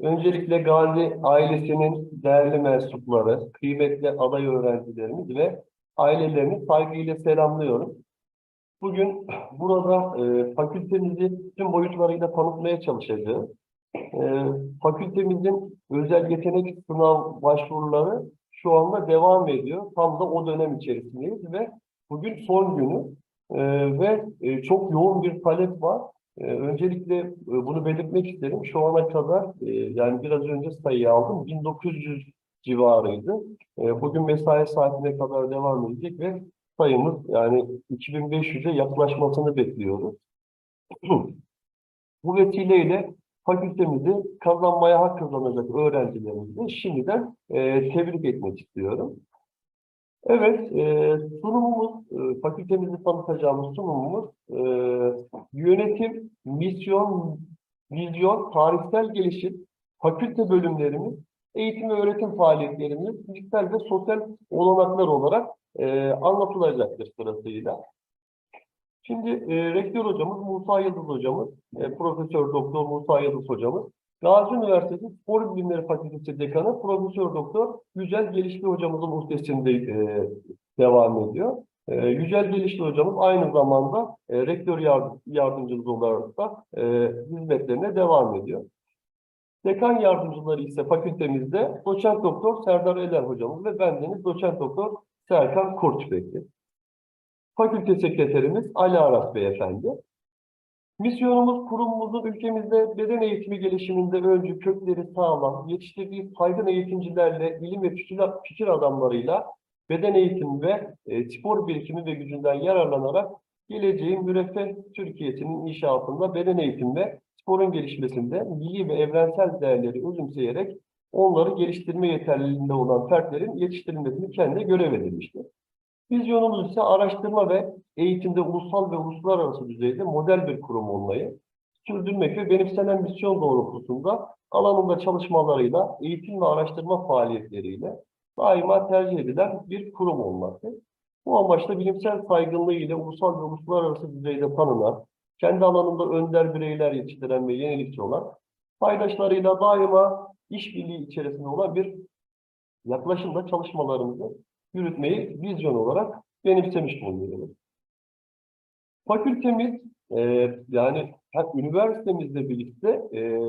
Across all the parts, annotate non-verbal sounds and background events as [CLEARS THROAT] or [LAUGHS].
Öncelikle Gazi ailesinin değerli mensupları, kıymetli aday öğrencilerimiz ve ailelerini saygıyla selamlıyorum. Bugün [CLEARS THROAT] burada e, fakültemizi tüm boyutlarıyla tanıtmaya çalışacağız. E, fakültemizin özel yetenek sınav başvuruları şu anda devam ediyor. Tam da o dönem içerisindeyiz ve bugün son günü E, ve e, çok yoğun bir talep var. Ee, Öncelikle e, bunu belirtmek isterim. Şu ana kadar e, yani biraz önce sayıyı aldım. 1900 civarıydı. E, Bugün mesai saatine kadar devam edecek ve sayımız yani 2500'e yaklaşmasını bekliyoruz. [CLEARS THROAT] Bu vesileyle fakültemizi kazanmaya hak kazanacak öğrencilerimizi şimdiden tebrik etmek istiyorum. Evet, e, sunumumuz, e, fakültemizi tanıtacağımız sunumumuz e, yönetim, misyon, vizyon, tarihsel gelişim, fakülte bölümlerimiz, eğitim ve öğretim faaliyetlerimiz, fiziksel ve sosyal olanaklar olarak e, anlatılacaktır sırasıyla. Şimdi e, rektör hocamız Musa Yıldız hocamız, e, Profesör Doktor Musa Yıldız hocamız, Gazi Üniversitesi Spor Bilimleri Fakültesi Dekanı Profesör Doktor Yücel Gelişli hocamızın muhtesinde e, devam ediyor. E, Yücel Gelişli hocamız aynı zamanda e, rektör yardım, yardımcımız olarak da e, hizmetlerine devam ediyor. Dekan yardımcıları ise fakültemizde doçent doktor Serdar Eler hocamız ve bendeniz doçent doktor Serkan Kurç Bekir. Fakülte sekreterimiz Ali Aras Beyefendi. Misyonumuz kurumumuzun ülkemizde beden eğitimi gelişiminde öncü kökleri sağlam, yetiştirdiği saygın eğitimcilerle, ilim ve fikir, adamlarıyla beden eğitimi ve e, spor birikimi ve gücünden yararlanarak geleceğin müreffeh Türkiye'sinin inşaatında beden eğitimi ve sporun gelişmesinde milli ve evrensel değerleri özümseyerek onları geliştirme yeterliliğinde olan fertlerin yetiştirilmesini kendine görev edilmiştir. Vizyonumuz ise araştırma ve eğitimde ulusal ve uluslararası düzeyde model bir kurum olmayı sürdürmek ve benimsenen misyon doğrultusunda alanında çalışmalarıyla, eğitim ve araştırma faaliyetleriyle daima tercih edilen bir kurum olması. Bu amaçla bilimsel saygınlığı ile ulusal ve uluslararası düzeyde tanınan, kendi alanında önder bireyler yetiştiren ve yenilikçi olan, paydaşlarıyla daima işbirliği içerisinde olan bir yaklaşımda çalışmalarımızı yürütmeyi vizyon olarak benimsemiş bulunuyoruz. Fakültemiz e, yani hem üniversitemizle birlikte e,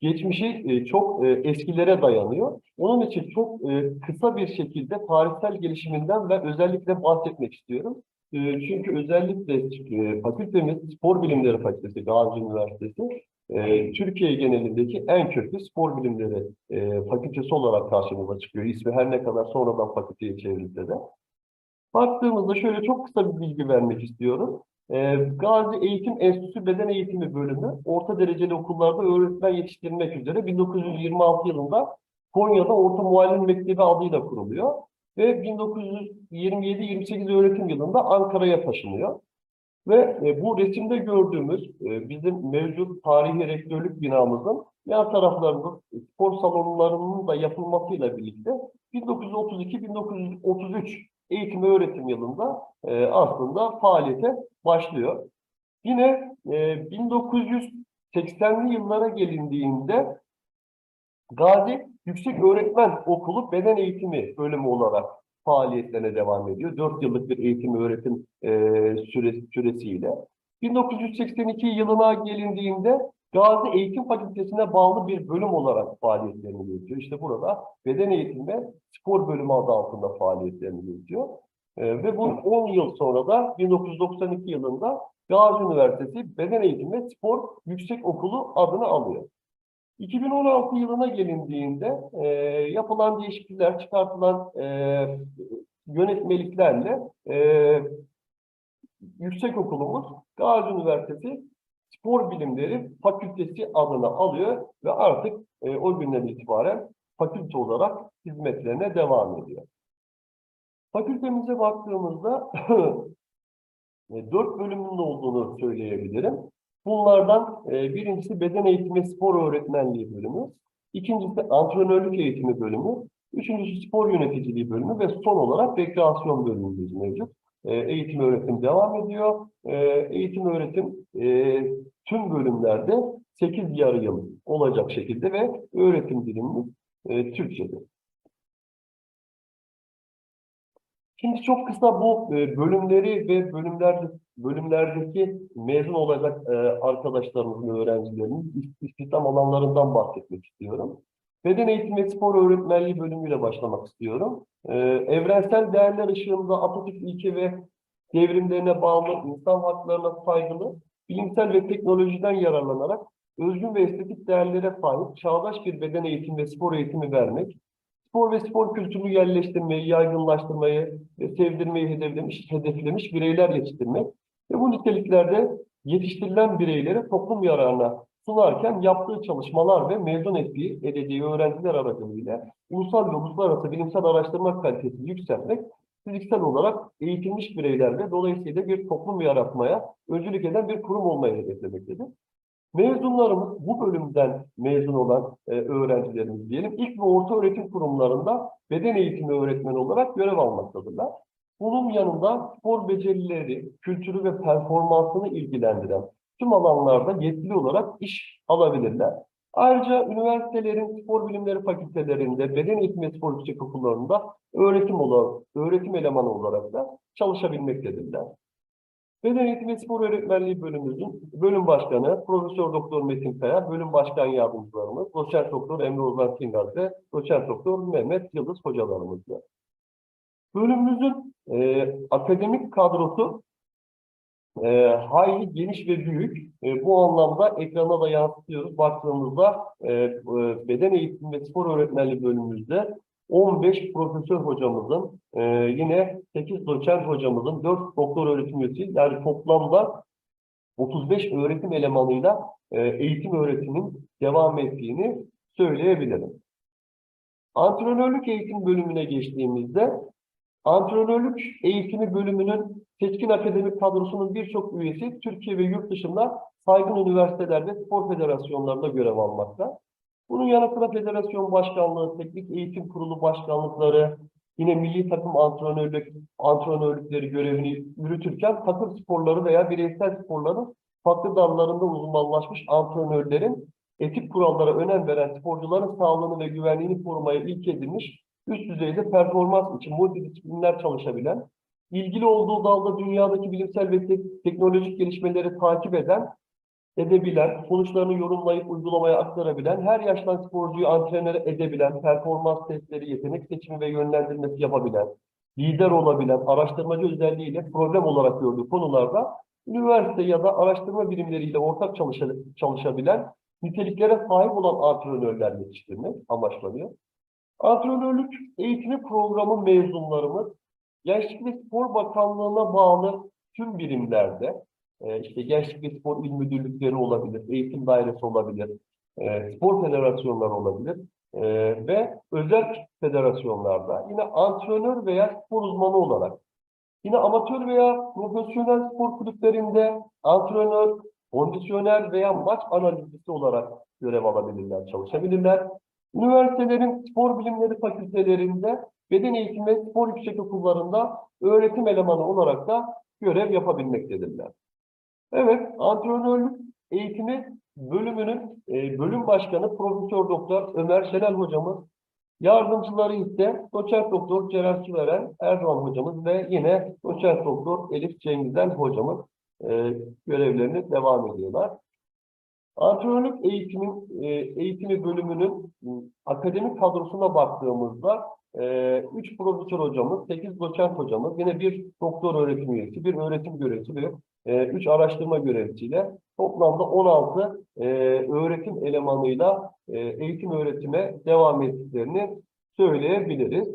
geçmişi e, çok e, eskilere dayanıyor. Onun için çok e, kısa bir şekilde tarihsel gelişiminden ve özellikle bahsetmek istiyorum. E, çünkü özellikle e, fakültemiz Spor Bilimleri Fakültesi Gazi Üniversitesi e, Türkiye genelindeki en köklü spor bilimleri e, fakültesi olarak karşımıza çıkıyor. İsmi her ne kadar sonradan fakülteye çevrilse de. Baktığımızda şöyle çok kısa bir bilgi vermek istiyorum. Ee, Gazi Eğitim Enstitüsü Beden Eğitimi Bölümü orta dereceli okullarda öğretmen yetiştirmek üzere 1926 yılında Konya'da Orta Muallim Mektebi adıyla kuruluyor ve 1927-28 öğretim yılında Ankara'ya taşınıyor. Ve e, bu resimde gördüğümüz e, bizim mevcut tarihi rektörlük binamızın yan taraflarında spor salonlarının da yapılmasıyla birlikte 1932-1933 eğitim öğretim yılında e, aslında faaliyete başlıyor. Yine e, 1980'li yıllara gelindiğinde Gazi Yüksek Öğretmen Okulu Beden Eğitimi bölümü olarak faaliyetlerine devam ediyor. 4 yıllık bir eğitim öğretim e, süresi, süresiyle. 1982 yılına gelindiğinde Gazi Eğitim Fakültesi'ne bağlı bir bölüm olarak faaliyetlerini yürütüyor. İşte burada beden eğitimi ve spor bölümü adı altında faaliyetlerini yürütüyor. E, ve bu 10 yıl sonra da 1992 yılında Gazi Üniversitesi Beden Eğitimi ve Spor Yüksek Okulu adını alıyor. 2016 yılına gelindiğinde e, yapılan değişiklikler, çıkartılan e, yönetmeliklerle e, yüksek okulumuz Gazi Üniversitesi Spor Bilimleri Fakültesi adını alıyor ve artık e, o günden itibaren fakülte olarak hizmetlerine devam ediyor. Fakültemize baktığımızda [LAUGHS] e, dört bölümünün olduğunu söyleyebilirim. Bunlardan e, birincisi beden eğitimi spor öğretmenliği bölümü, ikincisi antrenörlük eğitimi bölümü, üçüncüsü spor yöneticiliği bölümü ve son olarak rekreasyon bölümümüz mevcut. E, eğitim öğretim devam ediyor. E, eğitim öğretim e, tüm bölümlerde 8 yarı yıl olacak şekilde ve öğretim dilimiz e, Türkçedir. Şimdi çok kısa bu e, bölümleri ve bölümlerde bölümlerdeki mezun olacak e, arkadaşlarımızın, öğrencilerimizin iş- istihdam alanlarından bahsetmek istiyorum. Beden eğitimi ve spor öğretmenliği bölümüyle başlamak istiyorum. E, evrensel değerler ışığında Atatürk ilke ve devrimlerine bağlı insan haklarına saygılı, bilimsel ve teknolojiden yararlanarak özgün ve estetik değerlere sahip çağdaş bir beden eğitimi ve spor eğitimi vermek, spor ve spor kültürünü yerleştirmeyi, yaygınlaştırmayı ve sevdirmeyi hedeflemiş, hedeflemiş bireyler yetiştirmek ve bu niteliklerde yetiştirilen bireyleri toplum yararına sunarken yaptığı çalışmalar ve mezun ettiği, edeceği öğrenciler aracılığıyla ulusal ve uluslararası bilimsel araştırma kalitesini yükseltmek, fiziksel olarak eğitilmiş bireylerle dolayısıyla bir toplum yaratmaya öncülük eden bir kurum olmayı hedeflemektedir. Mezunlarımız bu bölümden mezun olan e, öğrencilerimiz diyelim ilk ve orta öğretim kurumlarında beden eğitimi öğretmeni olarak görev almaktadırlar. Bunun yanında spor becerileri, kültürü ve performansını ilgilendiren tüm alanlarda yetkili olarak iş alabilirler. Ayrıca üniversitelerin spor bilimleri fakültelerinde, beden eğitimi spor yüksek okullarında öğretim olarak, öğretim elemanı olarak da çalışabilmektedirler. Beden Eğitimi Spor Öğretmenliği bölümümüzün bölüm başkanı Profesör Doktor Metin Kaya, bölüm başkan yardımcılarımız Doçent Doktor Emre Ozan Tingaz ve Doçent Doktor Mehmet Yıldız hocalarımızla. Bölümümüzün e, akademik kadrosu e, hayli geniş ve büyük. E, bu anlamda ekrana da yansıtıyoruz. Baktığımızda e, e, beden eğitimi ve spor öğretmenliği bölümümüzde 15 profesör hocamızın, e, yine 8 doçent hocamızın, 4 doktor öğretim üyesi, yani toplamda 35 öğretim elemanıyla e, eğitim öğretimin devam ettiğini söyleyebilirim. Antrenörlük eğitim bölümüne geçtiğimizde antrenörlük eğitimi bölümünün seçkin akademik kadrosunun birçok üyesi Türkiye ve yurt dışında saygın üniversitelerde spor federasyonlarında görev almakta. Bunun yanı sıra federasyon başkanlığı, teknik eğitim kurulu başkanlıkları, yine milli takım antrenörlük, antrenörlükleri görevini yürütürken takım sporları veya bireysel sporların farklı dallarında uzmanlaşmış antrenörlerin etik kurallara önem veren sporcuların sağlığını ve güvenliğini korumaya ilk edilmiş üst düzeyde performans için multidisipliner çalışabilen, ilgili olduğu dalda dünyadaki bilimsel ve tek- teknolojik gelişmeleri takip eden, edebilen, sonuçlarını yorumlayıp uygulamaya aktarabilen, her yaştan sporcuyu antrenör edebilen, performans testleri, yetenek seçimi ve yönlendirmesi yapabilen, lider olabilen, araştırmacı özelliğiyle problem olarak gördüğü konularda üniversite ya da araştırma birimleriyle ortak çalışa- çalışabilen, niteliklere sahip olan antrenörler yetiştirmek amaçlanıyor. Antrenörlük eğitimi programı mezunlarımız Gençlik ve Spor Bakanlığı'na bağlı tüm birimlerde e, işte Gençlik ve Spor İl Müdürlükleri olabilir, eğitim dairesi olabilir, e, spor federasyonları olabilir e, ve özel federasyonlarda yine antrenör veya spor uzmanı olarak yine amatör veya profesyonel spor kulüplerinde antrenör, kondisyoner veya maç analizcisi olarak görev alabilirler, çalışabilirler. Üniversitelerin spor bilimleri fakültelerinde beden eğitimi ve spor yüksek okullarında öğretim elemanı olarak da görev yapabilmektedirler. Evet, antrenörlük eğitimi bölümünün e, bölüm başkanı Profesör Doktor Ömer Şenel hocamız, yardımcıları ise Doçent Doktor Celal Süveren Erdoğan hocamız ve yine Doçent Doktor Elif Cengizden hocamız e, görevlerini devam ediyorlar. Antrenörlük eğitimin e, eğitimi bölümünün e, akademik kadrosuna baktığımızda e, 3 profesör hocamız, 8 doçent hocamız, yine bir doktor öğretim üyesi, bir öğretim görevlisi ve 3 araştırma görevlisiyle toplamda 16 e, öğretim elemanıyla e, eğitim öğretime devam ettiklerini söyleyebiliriz.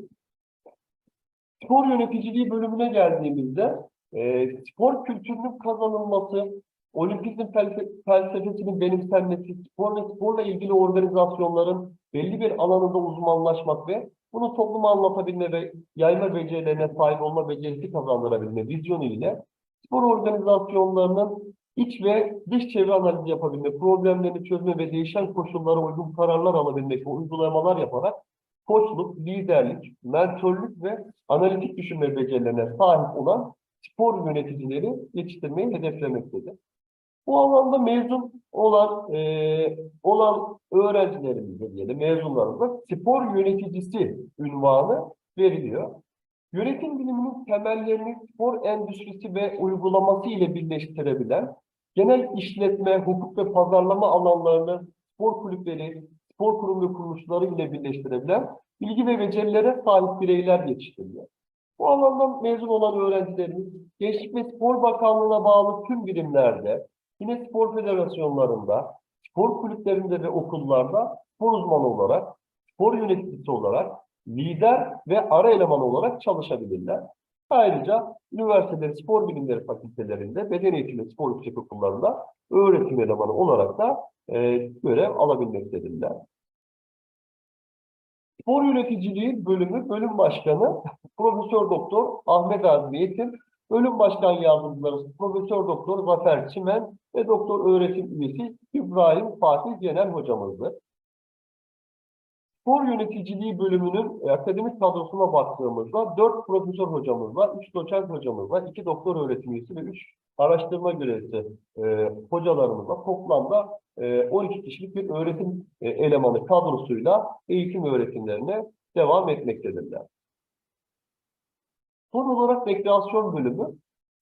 Spor yöneticiliği bölümüne geldiğimizde e, spor kültürünün kazanılması, olimpizm felsefe- felsefesinin benimsenmesi, spor ve sporla ilgili organizasyonların belli bir alanında uzmanlaşmak ve bunu topluma anlatabilme ve yayma becerilerine sahip olma becerisi kazandırabilme vizyonu ile spor organizasyonlarının iç ve dış çevre analizi yapabilme, problemlerini çözme ve değişen koşullara uygun kararlar alabilmek ve uygulamalar yaparak koçluk, liderlik, mentörlük ve analitik düşünme becerilerine sahip olan spor yöneticileri yetiştirmeyi hedeflemektedir. Bu alanda mezun olan e, olan öğrencilerimize diyelim mezunlarımıza spor yöneticisi ünvanı veriliyor. Yönetim biliminin temellerini spor endüstrisi ve uygulaması ile birleştirebilen, genel işletme, hukuk ve pazarlama alanlarını spor kulüpleri, spor kurum ve kuruluşları ile birleştirebilen bilgi ve becerilere sahip bireyler yetiştiriliyor. Bu alandan mezun olan öğrencilerimiz Gençlik ve Spor Bakanlığı'na bağlı tüm birimlerde, yine spor federasyonlarında, spor kulüplerinde ve okullarda spor uzmanı olarak, spor yöneticisi olarak, lider ve ara eleman olarak çalışabilirler. Ayrıca üniversiteleri, spor bilimleri fakültelerinde, beden eğitimi spor yüksek okullarında öğretim elemanı olarak da e, görev alabilmektedirler. Spor yöneticiliği bölümü bölüm başkanı [LAUGHS] Profesör Doktor Ahmet Azmi bölüm başkan yardımcıları Profesör Doktor Zafer Çimen ve Doktor öğretim üyesi İbrahim Fatih Genel hocamızdı. Spor yöneticiliği bölümünün e, akademik kadrosuna baktığımızda 4 profesör hocamız var, 3 doçent hocamız var, 2 doktor öğretim üyesi ve 3 araştırma görevlisi e, hocalarımız var. Toplamda e, 12 kişilik bir öğretim e, elemanı kadrosuyla eğitim öğretimlerine devam etmektedirler. Son olarak rekreasyon bölümü.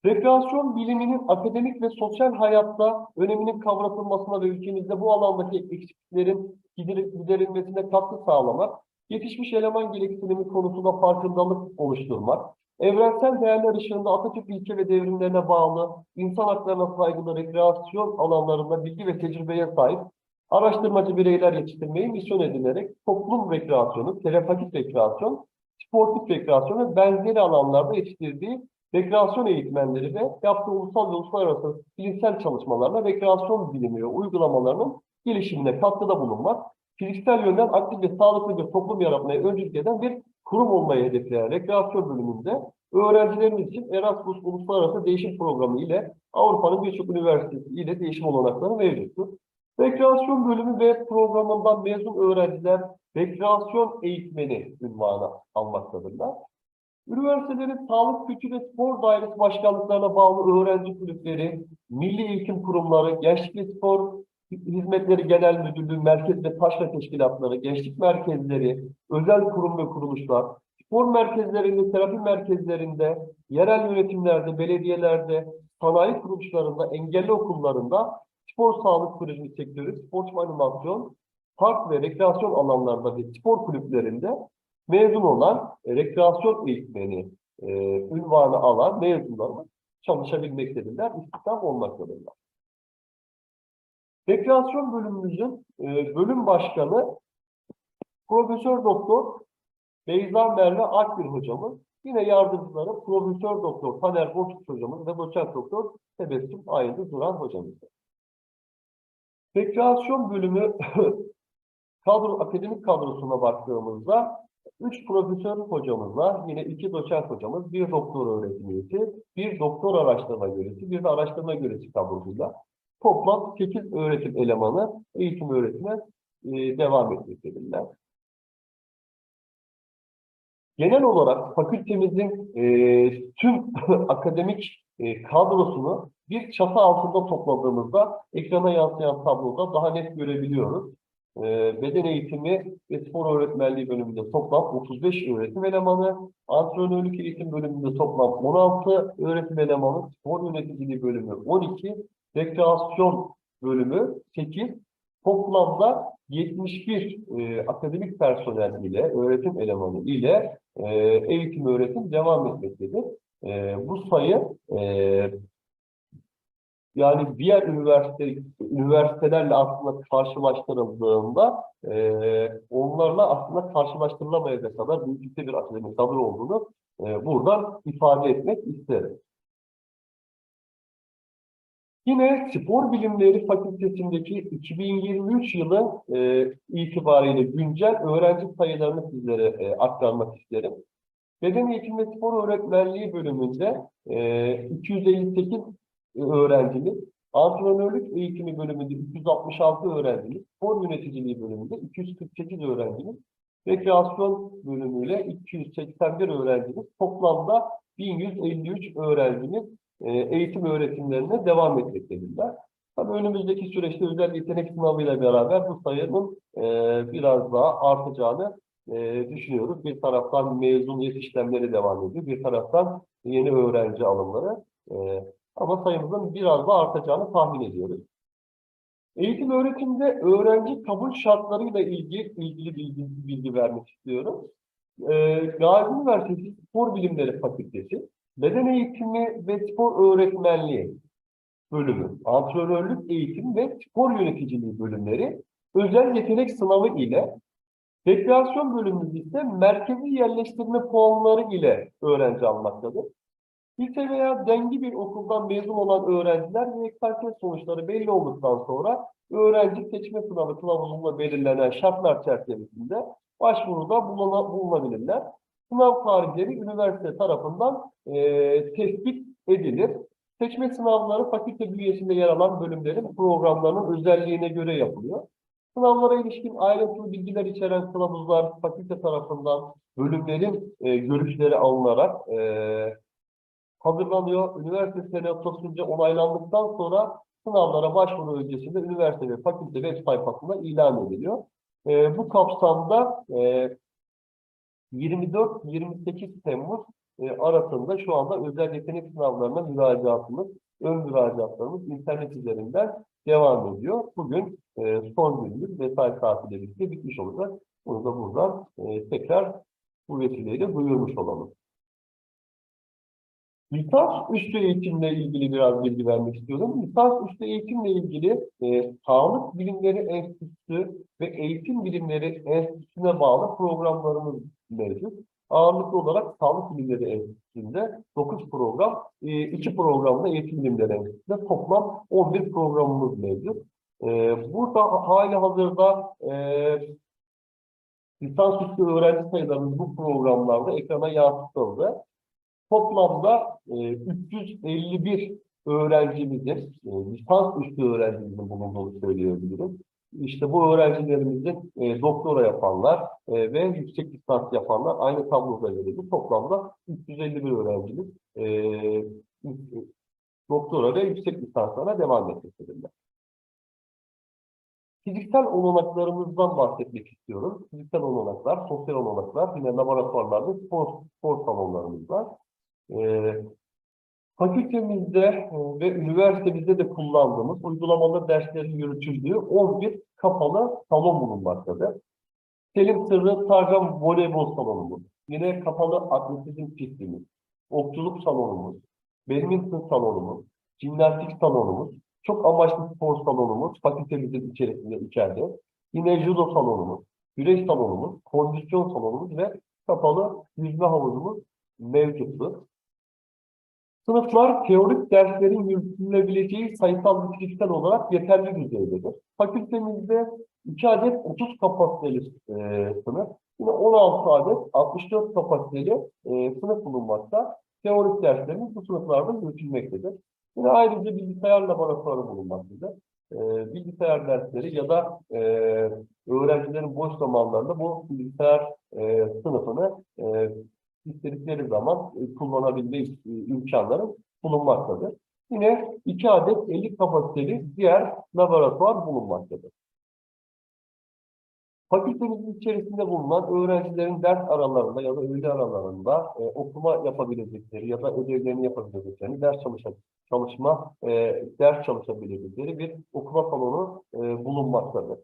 Rekreasyon biliminin akademik ve sosyal hayatta öneminin kavratılmasına ve ülkemizde bu alandaki eksikliklerin gider- giderilmesine katkı sağlamak, yetişmiş eleman gereksinimi konusunda farkındalık oluşturmak, evrensel değerler ışığında Atatürk ilke ve devrimlerine bağlı insan haklarına saygılı rekreasyon alanlarında bilgi ve tecrübeye sahip araştırmacı bireyler yetiştirmeyi misyon edinerek toplum rekreasyonu, terapatik rekreasyon, sportif rekreasyon ve benzeri alanlarda yetiştirdiği rekreasyon eğitmenleri ve yaptığı ulusal ve uluslararası bilimsel çalışmalarla rekreasyon bilimi ve uygulamalarının gelişimine katkıda bulunmak, fiziksel yönden aktif ve sağlıklı bir toplum yaratmaya öncülük eden bir kurum olmayı hedefleyen rekreasyon bölümünde öğrencilerimiz için Erasmus Uluslararası Değişim Programı ile Avrupa'nın birçok üniversitesi ile değişim olanakları mevcuttur. Rekreasyon bölümü ve programından mezun öğrenciler rekreasyon eğitmeni ünvanı almaktadırlar. Üniversitelerin sağlık, kültür ve spor dairesi başkanlıklarına bağlı öğrenci kulüpleri, milli eğitim kurumları, gençlik ve spor hizmetleri genel müdürlüğü, merkez ve taşra teşkilatları, gençlik merkezleri, özel kurum ve kuruluşlar, spor merkezlerinde, terapi merkezlerinde, yerel yönetimlerde, belediyelerde, sanayi kuruluşlarında, engelli okullarında, spor sağlık turizmi sektörü, sporcu animasyon, park ve rekreasyon alanlarda ve spor kulüplerinde mezun olan e, rekreasyon eğitmeni e, ünvanı alan mezunlarımız çalışabilmektedirler, istihdam olmaktadırlar. Rekreasyon bölümümüzün e, bölüm başkanı Profesör Doktor Beyza Merve Akgül hocamız. Yine yardımcıları Profesör Doktor Taner Bozkurt hocamız ve Doçent Doktor Tebessüm Ayıncı Duran hocamız. Rekreasyon bölümü [LAUGHS] kadro, akademik kadrosuna baktığımızda üç profesör hocamız var, yine iki doçent hocamız, bir doktor öğretim üyesi, bir doktor araştırma görevlisi, bir de araştırma görevlisi kadrosuyla toplam 8 öğretim elemanı eğitim öğretime e, devam etmektedirler. Genel olarak fakültemizin e, tüm [LAUGHS] akademik e, kadrosunu bir çatı altında topladığımızda ekrana yansıyan tabloda daha net görebiliyoruz. E, beden eğitimi ve spor öğretmenliği bölümünde toplam 35 öğretim elemanı, antrenörlük eğitim bölümünde toplam 16 öğretim elemanı, spor yöneticiliği bölümü 12, rekreasyon bölümü 8, toplamda 71 e, akademik personel ile, öğretim elemanı ile e, eğitim öğretim devam etmektedir. E, bu sayı e, yani diğer üniversite, üniversitelerle aslında karşılaştırıldığında e, onlarla aslında karşılaştırılamayacak kadar büyüklükte bir akademik kadro olduğunu e, buradan ifade etmek isterim. Yine Spor Bilimleri Fakültesindeki 2023 yılı e, itibariyle güncel öğrenci sayılarını sizlere e, aktarmak isterim. Beden Eğitimi ve Spor Öğretmenliği bölümünde e, 258 öğrencimiz, antrenörlük eğitimi bölümünde 266 öğrencimiz, spor yöneticiliği bölümünde 248 öğrencimiz, rekreasyon bölümüyle 281 öğrencimiz, toplamda 1153 öğrencimiz e, eğitim öğretimlerine devam etmektedirler. Tabii önümüzdeki süreçte özel yetenek sınavıyla beraber bu sayının e, biraz daha artacağını e, düşünüyoruz. Bir taraftan mezuniyet işlemleri devam ediyor, bir taraftan yeni öğrenci alımları. E, ama sayımızın biraz daha artacağını tahmin ediyoruz. Eğitim öğretimde öğrenci kabul şartlarıyla ilgili ilgili bilgi, bilgi vermek istiyorum. Ee, Gazi Üniversitesi Spor Bilimleri Fakültesi Beden Eğitimi ve Spor Öğretmenliği bölümü, antrenörlük eğitim ve spor yöneticiliği bölümleri özel yetenek sınavı ile rekreasyon bölümümüz ise merkezi yerleştirme puanları ile öğrenci almaktadır. Lise veya dengi bir okuldan mezun olan öğrenciler YKS sonuçları belli olduktan sonra öğrenci seçme sınavı kılavuzunda belirlenen şartlar çerçevesinde başvuruda buluna, bulunabilirler. Sınav tarihleri üniversite tarafından eee, tespit edilir. Seçme sınavları fakülte bünyesinde yer alan bölümlerin programlarının özelliğine göre yapılıyor. Sınavlara ilişkin ayrıntılı bilgiler içeren kılavuzlar fakülte tarafından bölümlerin e, görüşleri alınarak e, hazırlanıyor. Üniversite senatosunca onaylandıktan sonra sınavlara başvuru öncesinde üniversite ve fakülte web sayfasında ilan ediliyor. E, bu kapsamda e, 24-28 Temmuz e, arasında şu anda özel yetenek sınavlarına müracaatımız, ön müracaatlarımız internet üzerinden devam ediyor. Bugün e, son günümüz mesai saatiyle birlikte bitmiş olacak. Bunu da buradan e, tekrar bu vesileyle duyurmuş olalım. Lisans üstü eğitimle ilgili biraz bilgi vermek istiyorum. Lisans üstü eğitimle ilgili e, Sağlık Bilimleri Enstitüsü ve Eğitim Bilimleri Enstitüsü'ne bağlı programlarımız mevcut. Ağırlıklı olarak Sağlık Bilimleri Enstitüsü'nde 9 program, 2 programda Eğitim Bilimleri Enstitüsü'nde toplam 11 programımız mevcut. E, burada hali hazırda e, lisansüstü öğrenci sayılarımız bu programlarda ekrana yansıtıldı. Toplamda e, 351 öğrencimizin, e, lisans üstü öğrencimizin bulunduğunu söyleyebilirim. İşte bu öğrencilerimizin e, doktora yapanlar e, ve yüksek lisans yapanlar aynı tabloda verildi. Toplamda 351 öğrencimiz e, doktora ve yüksek lisanslara devam etmektedirler. Fiziksel olanaklarımızdan bahsetmek istiyorum. Fiziksel olanaklar, sosyal olanaklar, yine laboratuvarlarda spor, spor salonlarımız var. Ee, fakültemizde e, ve üniversitemizde de kullandığımız uygulamalı derslerin yürütüldüğü 11 kapalı salon bulunmaktadır. Selim Sırrı Tarcan Voleybol Salonumuz, yine kapalı atletizm pistimiz, okçuluk salonumuz, badminton salonumuz, jimnastik salonumuz, çok amaçlı spor salonumuz, fakültemizin içerisinde içeride. Yine judo salonumuz, güreş salonumuz, kondisyon salonumuz ve kapalı yüzme havuzumuz mevcuttur. Sınıflar teorik derslerin yürütülebileceği sayısal ve fiziksel olarak yeterli düzeydedir. Fakültemizde 2 adet 30 kapasiteli e, sınıf, yine 16 adet 64 kapasiteli e, sınıf bulunmakta. Teorik derslerimiz bu sınıflarda yürütülmektedir. Yine ayrıca bilgisayar laboratuvarı bulunmaktadır. E, bilgisayar dersleri ya da e, öğrencilerin boş zamanlarında bu bilgisayar e, sınıfını e, istedikleri zaman e, kullanabilme e, imkanları bulunmaktadır. Yine iki adet 50 kapasiteli diğer laboratuvar bulunmaktadır. Fakültemizin içerisinde bulunan öğrencilerin ders aralarında ya da öğle aralarında e, okuma yapabilecekleri ya da ödevlerini yapabileceklerini, ders çalışa, çalışma, e, ders çalışabilecekleri bir okuma salonu e, bulunmaktadır.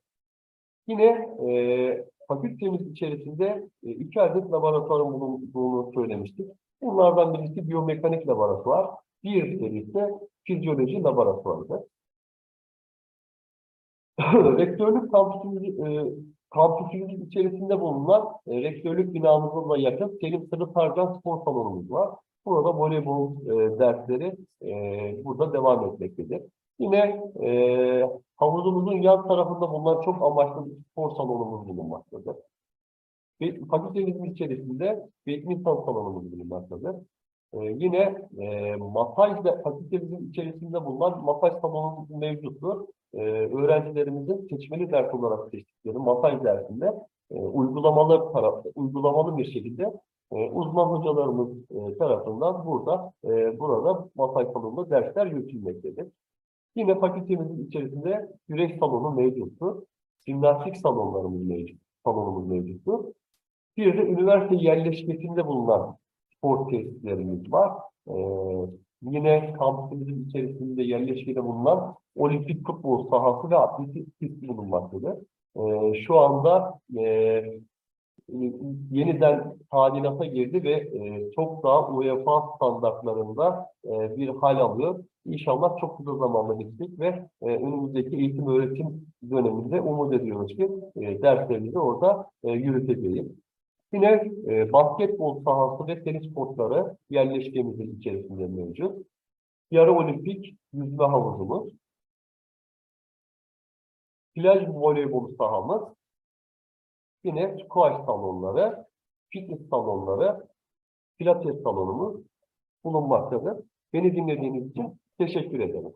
Yine e, fakültemiz içerisinde e, iki adet laboratuvarın bulunduğunu söylemiştik. Bunlardan birisi biyomekanik laboratuvar, diğeri ise fizyoloji laboratuvarıdır. [LAUGHS] Rektörlük kampüsümüz, e, kampüsümüzün içerisinde bulunan e, rektörlük binamızla yakın Selim Sırrı Tarcan spor salonumuz var. Burada voleybol e, dersleri e, burada devam etmektedir. Yine e, havuzumuzun yan tarafında bulunan çok amaçlı bir spor salonumuz bulunmaktadır. Ve fakültemizin içerisinde badminton salonumuz bulunmaktadır. E, yine e, masaj da fakültemizin içerisinde bulunan masaj salonumuz mevcuttur. E, öğrencilerimizin seçmeli ders olarak seçtikleri masaj dersinde e, uygulamalı tarafta, uygulamalı bir şekilde e, uzman hocalarımız e, tarafından burada e, burada masaj salonunda dersler yürütülmektedir. Yine fakültemizin içerisinde güreş salonu mevcuttu. Jimnastik salonlarımız mevcut, salonumuz mevcuttu. Bir de üniversite yerleşkesinde bulunan spor tesislerimiz var. Ee, yine kampüsümüzün içerisinde yerleşkede bulunan olimpik futbol sahası ve atletik pisti bulunmaktadır. Ee, şu anda e, yeniden tadilata girdi ve e, çok daha UEFA standartlarında e, bir hal alıyor. İnşallah çok kısa zamanda bitecek ve e, önümüzdeki eğitim öğretim döneminde umut ediyoruz ki derslerimizi orada e. Yine basketbol sahası ve tenis kortları yerleşkemizin içerisinde mevcut. Yarı olimpik yüzme havuzumuz. Plaj voleybol sahamız. Yine squash salonları, fitness salonları, pilates salonumuz bulunmaktadır. Beni dinlediğiniz için teşekkür ederim.